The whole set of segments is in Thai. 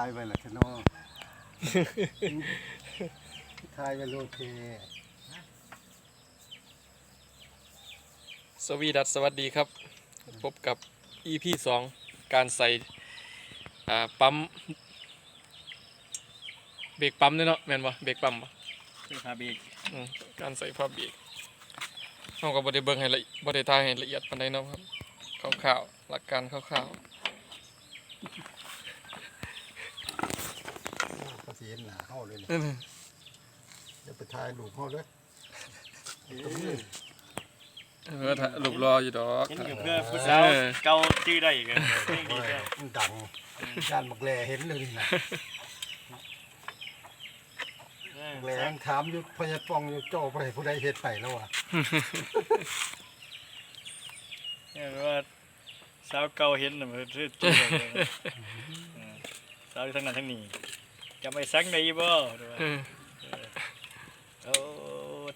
ายไปละชะโนทายไปโลเทสวีดัสสวัสดีครับ พบกับ EP 2 การใส่อ่าปั๊ม เบรกปั๊มเนี่ยเนาะแม่นบ่เบรกปั๊มบ่คือพาเบรกอืมการใส่ผ้าเบรกเฮาก็บ่ได้เบิ่งให้ละบ่ได้ทายให้ละเอียดปานใดเนาะครับคร่าวๆหลักการคร่าวก็สิ เห็นหน้าเฮาเลยๆเนี่ยนั่นจะไปทายลูกเฮาเลยเออถ้ารูปรออยู่ดอกเห็นอยู่เพื่อผู้สาวเออเกาชื่อได้อีกเลยเพลงดีโอ้ยแท้มันดังด้านบักแลเห็นเลยนะบักแลยังถามอยู่พญาปองอยู่เจ้าไปผู้ใดเฮ็ดไปแล้ววะเห็นว่าสาวเกาเห็นน่ะมันชื่อตัวเลยนะอืมสาวทั้งนั้นทั้งนี้ จะไม่ซักได้บ่ดูว่าเออโอ้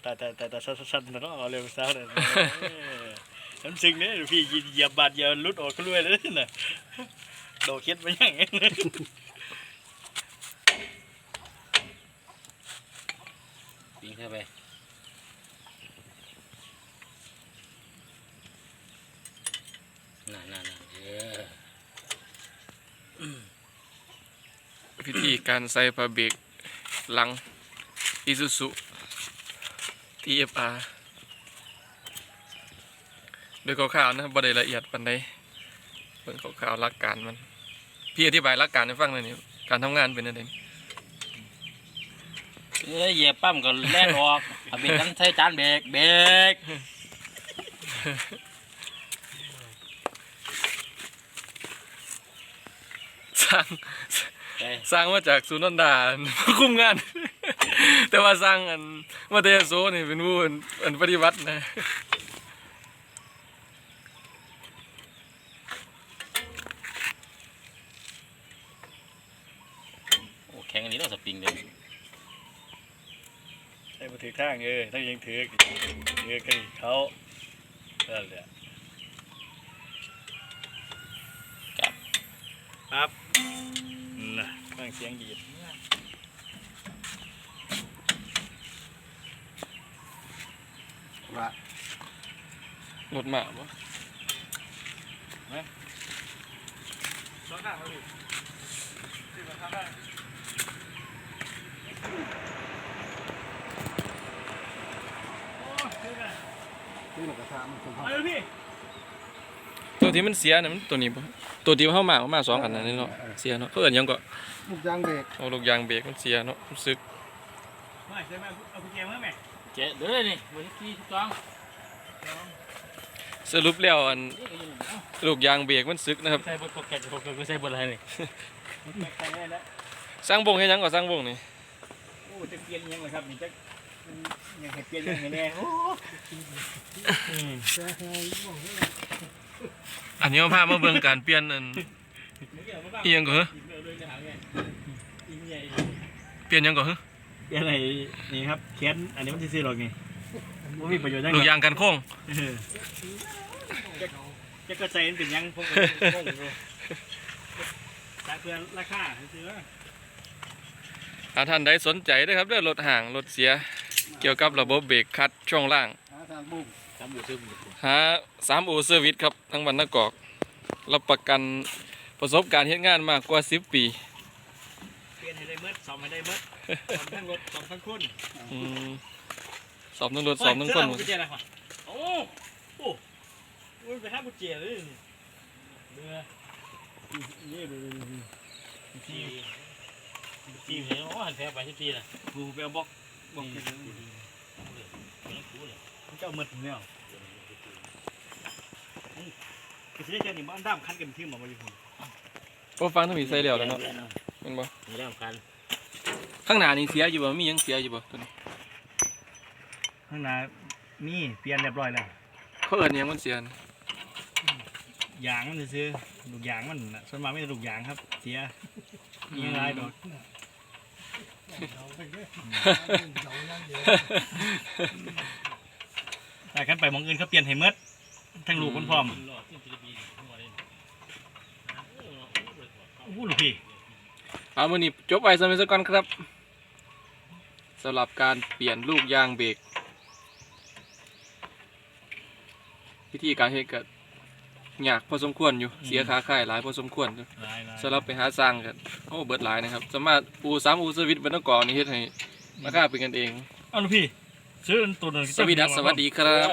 ตายตายตายตายสั่นๆเนาะเอาเร็วสาวเนี่ยฉันซึ้งเนี่ยพี่เหยียบบาดเหยียบหลุดออกก็รวยเลยน่ะโดดคิดไปยังไงปีนเข้าไปน่าน่าน่าเออ วิธีการใส่ผ้าเบรกหลัง Isuzu TFR โดยคร่าวๆนะบ่ได้ละเอียดปานใดเบิ่งคร่าวๆหลักการมัน พี่อธิบายหลักการให้ฟังหน่อยนี่การทำงานเป็นจังได๋เอ้ยเหยียบปั๊มก็แล่นออกเอาเบรกกันใช้จานเบรกเบรกสร้างไป สร้างมาจากศูนย์นนดาคุมงาน แต่ว่าสร้างอันมาเตยโซนี่เป็นผู้อันอันปฏิวัตินะโอ้แข็งอันนี้เราสปริงเลยใช่มาถือข้างเออถ้ายังถือถือกันเขานั่นแหละครับ น่ะฟังเสียงดีดว่ารถหมาบ่สองข้างเขาดิถือมาข้างได้นี่มันกระทะมันเป็นเฮาเอาเลยพี่ตัว ที่มันเสียน่ะมันตัวนี้บ่ตัวที่เฮามาเอามาสองอันนั้นนี่เนาะเสียเนาะเขาเอิ้นหยังก็ลูกยางเบรกเอาลูกยางเบรกมันเสียเนาะรู้สึกไม่ใช่ไหมเอากุญแจมาไหมเจ๊เดี๋ยวเลยนี่วันที่ทุกต้องสรุปแล้วอันลูกยางเบรกมันสึกนะครับใส่บนโปรแกรมโปรแกรมก็ใส่บนอะไรนี่ใช่ได้แล้วสร้างวงให้หยังก็สร้างวงนี่โอ้จะเปลี่ยนยังไงครับนี่จะยังให้เปลี่ยนยังไงแน่โอ้ อันนี้เอาพามาเบิ่งการเปลี่ยนอันอีหยังก็เหรอเปลี่ยนหยังก็เหรอเปลี่ยนอะไรนี่ครับแขนอันนี้มันซื้อหรอกนี่ว่ามีประโยชน์ยังลูกยางกันโค้งเออจะจะกระจายมันเป็นยังพวกจากเพื่อนราคาซื้อถ้าท่านใดสนใจเด้อครับเด้อรถห่างรถเสีย เกี่ยวกับระบบเบรกคัดช่วงล่าง หาทางบุ้งทำอยู่ซึมหาสามอูเซอร์วิสครับทั้งบรรณกอก รับประกันประสบการณ์เฮ็ดงานมากกว่า10ปี เปลี่ยนให้ได้เมื่อสอมให้ได้เมื่อสอมทั้งรถสอมทั้งคนอืมสอบทั้งรถสอบทั้งคนกุญแจอะไรวะโอ้โอ้โอ้ยไปห้ากุญแจเลยเรือนี่ดูที่ที่เห็นว่าหันแพ้ไปที่ที่น่ะกูไปเอาบล็อกบล็อกเจ้าเมื่อถึงแล้วก็จะได้เจอนี่บ้านด้ามคันกันที่หมอมาอยู่ผมพอฟังทั้งมีใส่แล้วแล้วเนาะแม่นบ่มีเรื่องคันข้างหน้านี่เสียอยู่บ่มีหยังเสียอยู่บ่ตัวนี้ข้างหน้านี่เปลี่ยนเรียบร้อยแล้วเขาเอิ้นหยังมันเสียนะยางมันซื้อๆลูกยางมันน่ะส่วนมากไม่ใช่ลูกยางครับ เสียมีอะไรดอก แต่ขันไปหมองอื่นเขาเปลี่ยนให้เมดทั้งลูกคนพร้อมโอ้โหลูกพี่เอามือนี้จบไว้สมัยสักก่อนครับสำหรับการเปลี่ยนลูกยางเบรกวิธีการเฮ็ดก็ยากพอสมควรอยู่เสียค่าค่ายหลายพอสมควรอยู่ลายลายสำหรับไปหาสร้างกันโอ้เบิดหลายนะครับ สามารถอูสามอูสวิตบรรทุกก่อนี่เฮ็ดให้ราคาเป็นกันเองเอาลูกพี่ ซื้อตัวหนึงสวีดัสสวัสดีครับ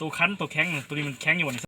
ตัวคันตัวแข็งน่ะตัวนี้มันแข็งอยู่บน